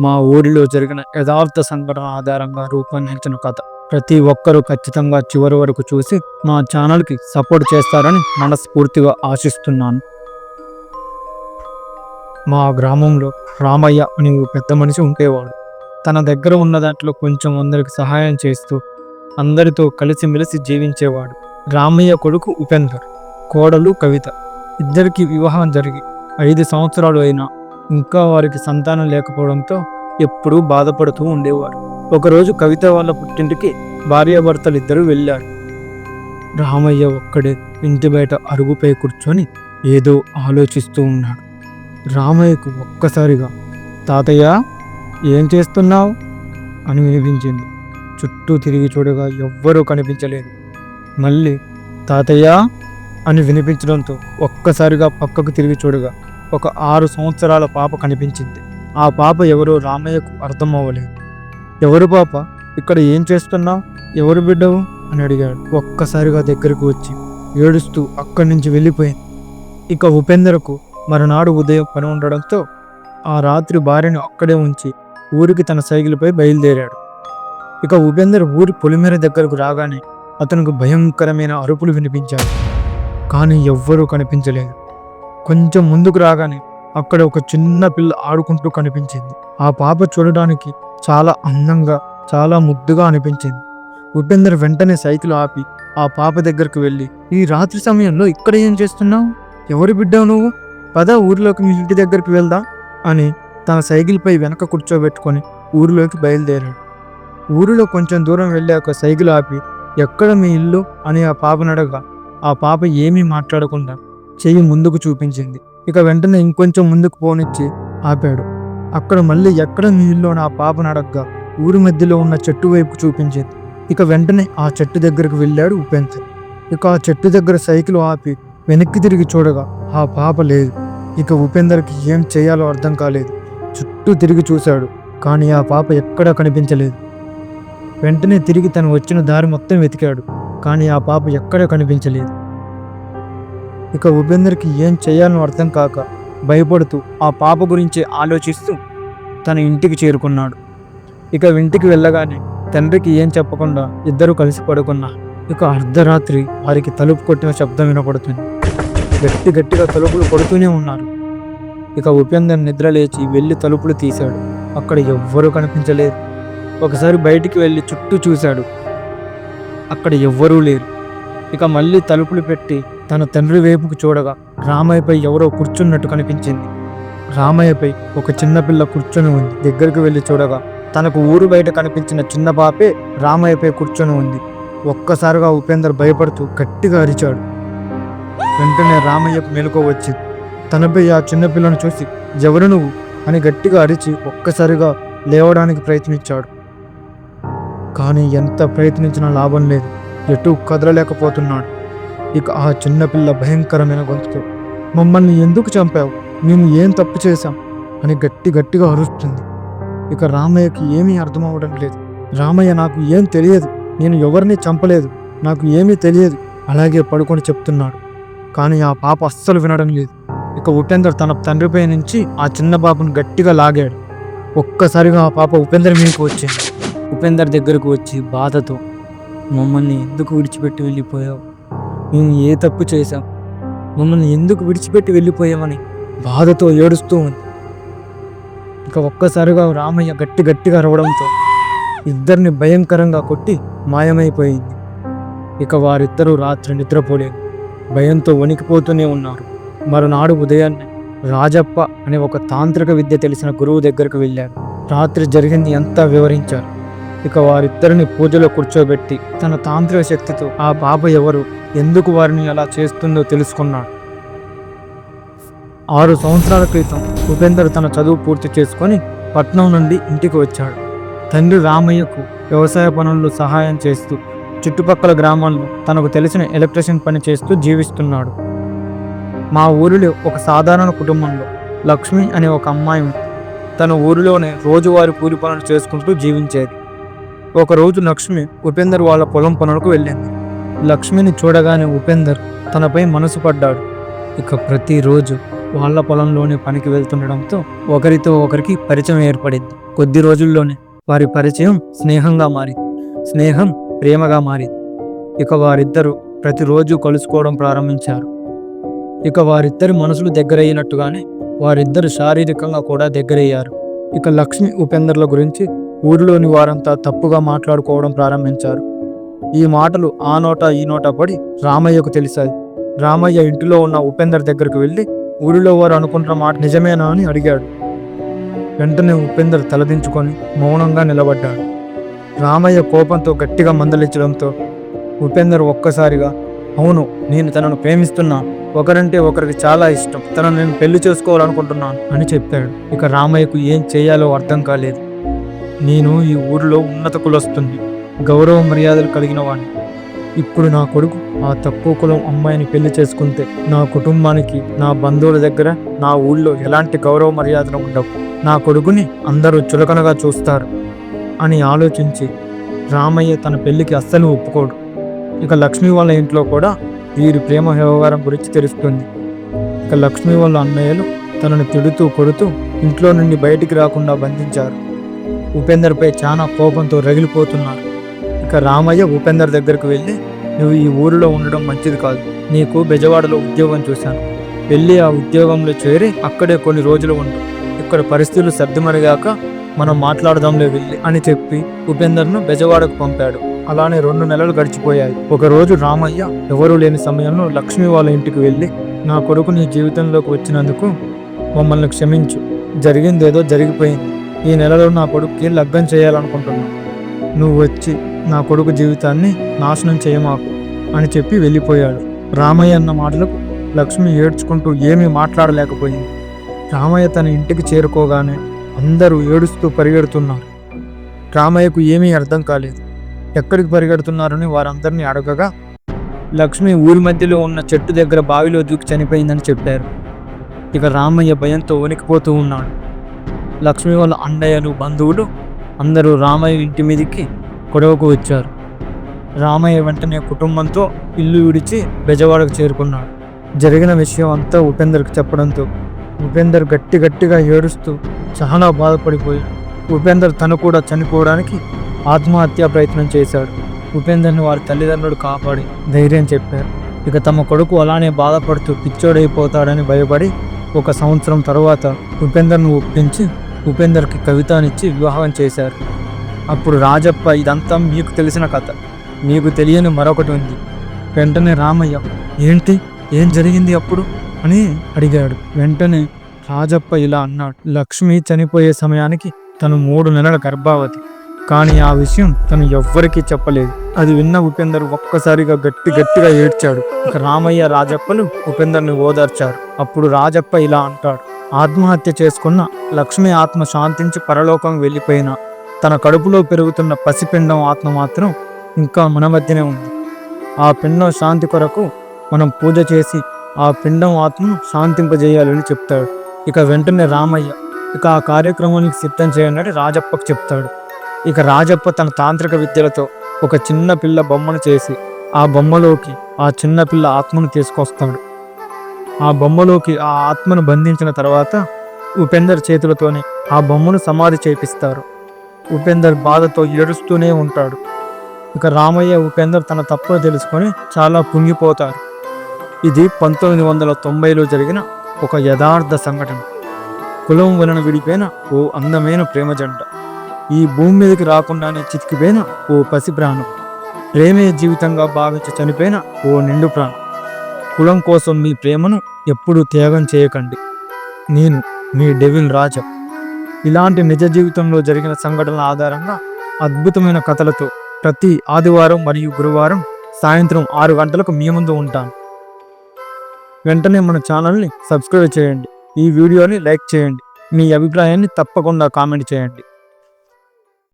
మా ఊరిలో జరిగిన యథార్థ సంఘటన ఆధారంగా రూపొందించిన కథ. ప్రతి ఒక్కరూ ఖచ్చితంగా చివరి వరకు చూసి మా ఛానల్కి సపోర్ట్ చేస్తారని మనస్ఫూర్తిగా ఆశిస్తున్నాను. మా గ్రామంలో రామయ్య అని ఓ పెద్ద మనిషి ఉండేవాడు. తన దగ్గర ఉన్న దాంట్లో కొంచెం అందరికి సహాయం చేస్తూ అందరితో కలిసిమెలిసి జీవించేవాడు. రామయ్య కొడుకు ఉపేందర్ కోడలు కవిత. ఇద్దరికి వివాహం జరిగి ఐదు సంవత్సరాలు అయినా ఇంకా వారికి సంతానం లేకపోవడంతో ఎప్పుడూ బాధపడుతూ ఉండేవారు. ఒకరోజు కవిత వాళ్ళ పుట్టింటికి భార్యాభర్తలు ఇద్దరు వెళ్ళారు. రామయ్య ఒక్కడే ఇంటి బయట అరుగుపై కూర్చొని ఏదో ఆలోచిస్తూ ఉన్నాడు. రామయ్యకు ఒక్కసారిగా తాతయ్య ఏం చేస్తున్నావు? అని వినిపించింది. చుట్టూ తిరిగి చూడగా ఎవ్వరూ కనిపించలేదు. మళ్ళీ తాతయ్య అని వినిపించడంతో ఒక్కసారిగా పక్కకు తిరిగి చూడగా ఒక ఆరు సంవత్సరాల పాప కనిపించింది. ఆ పాప ఎవరో రామయ్యకు అర్థం అవ్వలేదు ఎవరు పాప? ఇక్కడ ఏం చేస్తున్నావు? ఎవరు బిడ్డవు? అని అడిగాడు. ఒక్కసారిగా దగ్గరకు వచ్చి ఏడుస్తూ అక్కడి నుంచి వెళ్ళిపోయింది. ఇక ఉపేంద్రకు మరునాడు ఉదయం పని ఉండడంతో ఆ రాత్రి భార్యను అక్కడే ఉంచి ఊరికి తన సైకిల్పై బయలుదేరాడు. ఇక ఉపేందర్ ఊరి పొలిమేర దగ్గరకు రాగానే అతనికి భయంకరమైన అరుపులు వినిపించాయి. కానీ ఎవ్వరూ కనిపించలేదు. కొంచెం ముందుకు రాగానే అక్కడ ఒక చిన్న పిల్ల ఆడుకుంటూ కనిపించింది. ఆ పాప చూడడానికి చాలా అందంగా చాలా ముద్దుగా అనిపించింది. ఉపేందర్ వెంటనే సైకిల్ ఆపి ఆ పాప దగ్గరకు వెళ్ళి ఈ రాత్రి సమయంలో ఇక్కడ ఏం చేస్తున్నావు? ఎవరు బిడ్డావు నువ్వు? పద ఊరిలోకి మీ ఇంటి దగ్గరికి వెళ్దా? అని తన సైకిల్పై వెనక కూర్చోబెట్టుకొని ఊరిలోకి బయలుదేరాడు. ఊరిలో కొంచెం దూరం వెళ్ళాక సైకిల్ ఆపి ఎక్కడ మీ ఇల్లు? అని ఆ పాపను అడగా. ఆ పాప ఏమీ మాట్లాడకుండా చెయ్యి ముందుకు చూపించింది. ఇక వెంటనే ఇంకొంచెం ముందుకు పోనిచ్చి ఆపాడు. అక్కడ మళ్ళీ ఎక్కడ నీళ్ళలో నా అని పాపను అడగ్గా ఊరి మధ్యలో ఉన్న చెట్టు వైపు చూపించింది. ఇక వెంటనే ఆ చెట్టు దగ్గరకు వెళ్ళాడు ఉపేంద్ర. ఇక ఆ చెట్టు దగ్గర సైకిల్ ఆపి వెనక్కి తిరిగి చూడగా ఆ పాప లేదు. ఇక ఉపేందర్కి ఏం చేయాలో అర్థం కాలేదు. చుట్టూ తిరిగి చూశాడు కానీ ఆ పాప ఎక్కడా కనిపించలేదు. వెంటనే తిరిగి తను వచ్చిన దారి మొత్తం వెతికాడు కానీ ఆ పాప ఎక్కడా కనిపించలేదు. ఇక ఉపేందర్కి ఏం చేయాలని అర్థం కాక భయపడుతూ ఆ పాప గురించి ఆలోచిస్తూ తన ఇంటికి చేరుకున్నాడు. ఇక ఇంటికి వెళ్ళగానే తండ్రికి ఏం చెప్పకుండా ఇద్దరు కలిసి పడుకున్నా. ఇక అర్ధరాత్రి వారికి తలుపు కొట్టిన శబ్దం వినపడుతుంది. గట్టి గట్టిగా తలుపులు కొడుతూనే ఉన్నారు. ఇక ఉపేందర్ నిద్ర లేచి వెళ్ళి తలుపులు తీశాడు. అక్కడ ఎవ్వరూ కనిపించలేదు. ఒకసారి బయటికి వెళ్ళి చుట్టూ చూశాడు. అక్కడ ఎవ్వరూ లేరు. ఇక మళ్ళీ తలుపులు పెట్టి తన తండ్రి వైపుకు చూడగా రామయ్యపై ఎవరో కూర్చున్నట్టు కనిపించింది. రామయ్యపై ఒక చిన్నపిల్ల కూర్చొని ఉంది. దగ్గరికి వెళ్ళి చూడగా తనకు ఊరు బయట కనిపించిన చిన్న పాపే రామయ్యపై కూర్చొని ఉంది. ఒక్కసారిగా ఉపేందర్ భయపడుతూ గట్టిగా అరిచాడు. వెంటనే రామయ్యకు మెలకు వచ్చింది. తనపై ఆ చిన్నపిల్లను చూసి ఎవరు నువ్వు? అని గట్టిగా అరిచి ఒక్కసారిగా లేవడానికి ప్రయత్నించాడు. కానీ ఎంత ప్రయత్నించినా లాభం లేదు. ఎటు కదలలేకపోతున్నాడు. ఇక ఆ చిన్నపిల్ల భయంకరమైన గొంతుతో మమ్మల్ని ఎందుకు చంపావు? మేము ఏం తప్పు చేశాం? అని గట్టి గట్టిగా అరుస్తుంది. ఇక రామయ్యకి ఏమీ అర్థం అవ్వడం లేదు. రామయ్య నాకు ఏం తెలియదు. నేను ఎవరిని చంపలేదు. నాకు ఏమీ తెలియదు. అలాగే పడుకొని చెప్తున్నాడు. కానీ ఆ పాప అస్సలు వినడం లేదు. ఇక ఉపేందర్ తన తండ్రిపై నుంచి ఆ చిన్న పాపను గట్టిగా లాగాడు. ఒక్కసారిగా ఆ పాప ఉపేందర్ మీదకి వచ్చింది ఉపేందర్ దగ్గరకు వచ్చి బాధతో మమ్మల్ని ఎందుకు విడిచిపెట్టి వెళ్ళిపోయావు? మేము ఏ తప్పు చేశాం? మమ్మల్ని ఎందుకు విడిచిపెట్టి వెళ్ళిపోయామని బాధతో ఏడుస్తూ ఉంది. ఇక ఒక్కసారిగా రామయ్య గట్టి గట్టిగా అరవడంతో ఇద్దరిని భయంకరంగా కొట్టి మాయమైపోయింది. ఇక వారిద్దరూ రాత్రి నిద్రపోలేదు. భయంతో వణికిపోతూనే ఉన్నారు. మరునాడు ఉదయాన్నే రాజప్ప అనే ఒక తాంత్రిక విద్య తెలిసిన గురువు దగ్గరకు వెళ్ళారు. రాత్రి జరిగింది అంతా వివరించారు. ఇక వారిద్దరిని పూజలో కూర్చోబెట్టి తన తాంత్రిక శక్తితో ఆ పాప ఎవరు ఎందుకు వారిని అలా చేస్తుందో తెలుసుకున్నాడు. ఆరు సంవత్సరాల క్రితం ఉపేందర్ తన చదువు పూర్తి చేసుకొని పట్నం నుండి ఇంటికి వచ్చాడు. తండ్రి రామయ్యకు వ్యవసాయ పనుల్లో సహాయం చేస్తూ చుట్టుపక్కల గ్రామాల్లో తనకు తెలిసిన ఎలక్ట్రిషియన్ పని చేస్తూ జీవిస్తున్నాడు. మా ఊరిలో ఒక సాధారణ కుటుంబంలో లక్ష్మి అనే ఒక అమ్మాయి ఉంది. తన ఊరిలోనే రోజువారి కూలి పనులు చేసుకుంటూ జీవించేది. ఒకరోజు లక్ష్మి ఉపేందర్ వాళ్ళ పొలం పనులకు వెళ్ళింది. లక్ష్మిని చూడగానే ఉపేందర్ తనపై మనసు పడ్డాడు. ఇక ప్రతిరోజు వాళ్ళ పొలంలోనే పనికి వెళ్తుండడంతో ఒకరితో ఒకరికి పరిచయం ఏర్పడింది. కొద్ది రోజుల్లోనే వారి పరిచయం స్నేహంగా మారింది. స్నేహం ప్రేమగా మారింది. ఇక వారిద్దరూ ప్రతిరోజు కలుసుకోవడం ప్రారంభించారు. ఇక వారిద్దరి మనసులు దగ్గరయ్యినట్టుగానే వారిద్దరు శారీరకంగా కూడా దగ్గరయ్యారు. ఇక లక్ష్మి ఉపేందర్ల గురించి ఊరిలోని వారంతా తప్పుగా మాట్లాడుకోవడం ప్రారంభించారు. ఈ మాటలు ఆ నోట ఈ నోట పడి రామయ్యకు తెలిసాయి రామయ్య ఇంటిలో ఉన్న ఉపేందర్ దగ్గరకు వెళ్ళి ఊరిలో వారు అనుకుంటున్న మాట నిజమేనా అని అడిగాడు. వెంటనే ఉపేందర్ తలదించుకొని మౌనంగా నిలబడ్డాడు. రామయ్య కోపంతో గట్టిగా మందలించడంతో ఉపేందర్ ఒక్కసారిగా అవును నేను తనను ప్రేమిస్తున్నా. ఒకరంటే ఒకరికి చాలా ఇష్టం. తనను నేను పెళ్ళి చేసుకోవాలనుకుంటున్నాను అని చెప్పాడు. ఇక రామయ్యకు ఏం చేయాలో అర్థం కాలేదు. నేను ఈ ఊరిలో ఉన్నత కులస్తుంది గౌరవ మర్యాదలు కలిగిన వాడిని ఇప్పుడు నా కొడుకు ఆ తక్కువ కులం అమ్మాయిని పెళ్ళి చేసుకుంటే నా కుటుంబానికి నా బంధువుల దగ్గర నా ఊళ్ళో ఎలాంటి గౌరవ మర్యాదలు ఉండవు. నా కొడుకుని అందరూ చులకనగా చూస్తారు అని ఆలోచించి రామయ్య తన పెళ్ళికి అస్సలు ఒప్పుకోడు. ఇక లక్ష్మి వాళ్ళ ఇంట్లో కూడా వీరి ప్రేమ వ్యవహారం గురించి తెలుస్తుంది. ఇక లక్ష్మి వాళ్ళ అన్నయ్యలు తనను తిడుతూ కొడుతూ ఇంట్లో నుండి బయటికి రాకుండా బంధించారు. ఉపేందర్పై చాలా కోపంతో రగిలిపోతున్నారు. ఇక రామయ్య ఉపేందర్ దగ్గరకు వెళ్ళి నువ్వు ఈ ఊరిలో ఉండడం మంచిది కాదు. నీకు బెజవాడలో ఉద్యోగం చూశాను. వెళ్ళి ఆ ఉద్యోగంలో చేరి అక్కడే కొన్ని రోజులు ఉండు. ఇక్కడ పరిస్థితులు సర్దుమరిగాక మనం మాట్లాడదాంలే వెళ్ళి అని చెప్పి ఉపేందర్ను బెజవాడకు పంపాడు. అలానే రెండు నెలలు గడిచిపోయాయి. ఒకరోజు రామయ్య ఎవరూ లేని సమయంలో లక్ష్మి వాళ్ళ ఇంటికి వెళ్ళి నా కొడుకు నీ జీవితంలోకి వచ్చినందుకు మమ్మల్ని క్షమించు. జరిగిందేదో జరిగిపోయింది. ఈ నెలలో నా కొడుకుకి లగ్గం చేయాలనుకుంటున్నాను నువ్వు వచ్చి నా కొడుకు జీవితాన్ని నాశనం చేయమాకు అని చెప్పి వెళ్ళిపోయాడు. రామయ్య అన్న మాటలకు లక్ష్మి ఏడ్చుకుంటూ ఏమీ మాట్లాడలేకపోయింది. రామయ్య తన ఇంటికి చేరుకోగానే అందరూ ఏడుస్తూ పరిగెడుతున్నారు. రామయ్యకు ఏమీ అర్థం కాలేదు. ఎక్కడికి పరిగెడుతున్నారని వారందరినీ అడగగా లక్ష్మి ఊరి మధ్యలో ఉన్న చెట్టు దగ్గర బావిలో దూకి చనిపోయిందని చెప్పారు. ఇక రామయ్య భయంతో వణికిపోతూ ఉన్నాడు. లక్ష్మి వాళ్ళ అన్నయ్యలు బంధువులు అందరూ రామయ్య ఇంటి మీదకి గొడవకు వచ్చారు. రామయ్య వెంటనే కుటుంబంతో ఇల్లు విడిచి బెజవాడకు చేరుకున్నాడు. జరిగిన విషయం అంతా ఉపేందర్కి చెప్పడంతో ఉపేందర్ గట్టి గట్టిగా ఏడుస్తూ చాలా బాధపడిపోయి ఉపేందర్ తను కూడా చనిపోవడానికి ఆత్మహత్యా ప్రయత్నం చేశాడు. ఉపేందర్ని వారి తల్లిదండ్రులు కాపాడి ధైర్యం చెప్పారు. ఇక తమ కొడుకు అలానే బాధపడుతూ పిచ్చోడైపోతాడని భయపడి ఒక సంవత్సరం తర్వాత ఉపేందర్ను ఒప్పించి ఉపేందర్కి కవితానిచ్చి వివాహం చేశారు. అప్పుడు రాజప్ప ఇదంతా మీకు తెలిసిన కథ. మీకు తెలియని మరొకటి ఉంది. వెంటనే రామయ్య ఏంటి? ఏం జరిగింది అప్పుడు? అని అడిగాడు. వెంటనే రాజప్ప ఇలా అన్నాడు. లక్ష్మి చనిపోయే సమయానికి తను మూడు నెలల గర్భావతి. కానీ ఆ విషయం తను ఎవ్వరికీ చెప్పలేదు. అది విన్న ఉపేందర్ ఒక్కసారిగా గట్టి గట్టిగా ఏడ్చాడు. రామయ్య రాజప్పలు ఉపేందర్ని ఓదార్చారు. అప్పుడు రాజప్ప ఇలా అంటాడు. ఆత్మహత్య చేసుకున్న లక్ష్మి ఆత్మ శాంతించి పరలోకం వెళ్ళిపోయిన తన కడుపులో పెరుగుతున్న పసిపిండం ఆత్మ మాత్రం ఇంకా మన మధ్యనే ఉంది. ఆ పిండం శాంతి కొరకు మనం పూజ చేసి ఆ పిండం ఆత్మను శాంతింపజేయాలని చెప్తాడు. ఇక వెంటనే రామయ్య ఇక ఆ కార్యక్రమానికి సిద్ధం చేయనని రాజప్పకు చెప్తాడు. ఇక రాజప్ప తన తాంత్రిక విద్యలతో ఒక చిన్న పిల్ల బొమ్మను చేసి ఆ బొమ్మలోకి ఆ చిన్న పిల్ల ఆత్మను తీసుకొస్తాడు. ఆ బొమ్మలోకి ఆ ఆత్మను బంధించిన తర్వాత ఉపేందర్ చేతులతోనే ఆ బొమ్మను సమాధి చేపిస్తారు. ఉపేందర్ బాధతో ఏడుస్తూనే ఉంటాడు. ఇక రామయ్య ఉపేందర్ తన తప్పును తెలుసుకొని చాలా కుంగిపోతారు. ఇది పంతొమ్మిది వందల తొంభైలో జరిగిన ఒక యథార్థ సంఘటన. కులం వలన విడిపోయిన ఓ అందమైన ప్రేమ జంట ఈ భూమి మీదకి రాకుండానే చితికిపోయిన ఓ పసి ప్రాణం. ప్రేమే జీవితంగా భావించి చనిపోయిన ఓ నిండు ప్రాణం. కులం కోసం మీ ప్రేమను ఎప్పుడూ త్యాగం చేయకండి. నేను మీ డెవిల్ రాజా. ఇలాంటి నిజ జీవితంలో జరిగిన సంఘటనల ఆధారంగా అద్భుతమైన కథలతో ప్రతి ఆదివారం మరియు గురువారం సాయంత్రం ఆరు గంటలకు మీ ముందు ఉంటాను. వెంటనే మన ఛానల్ని సబ్స్క్రైబ్ చేయండి. ఈ వీడియోని లైక్ చేయండి. మీ అభిప్రాయాన్ని తప్పకుండా కామెంట్ చేయండి.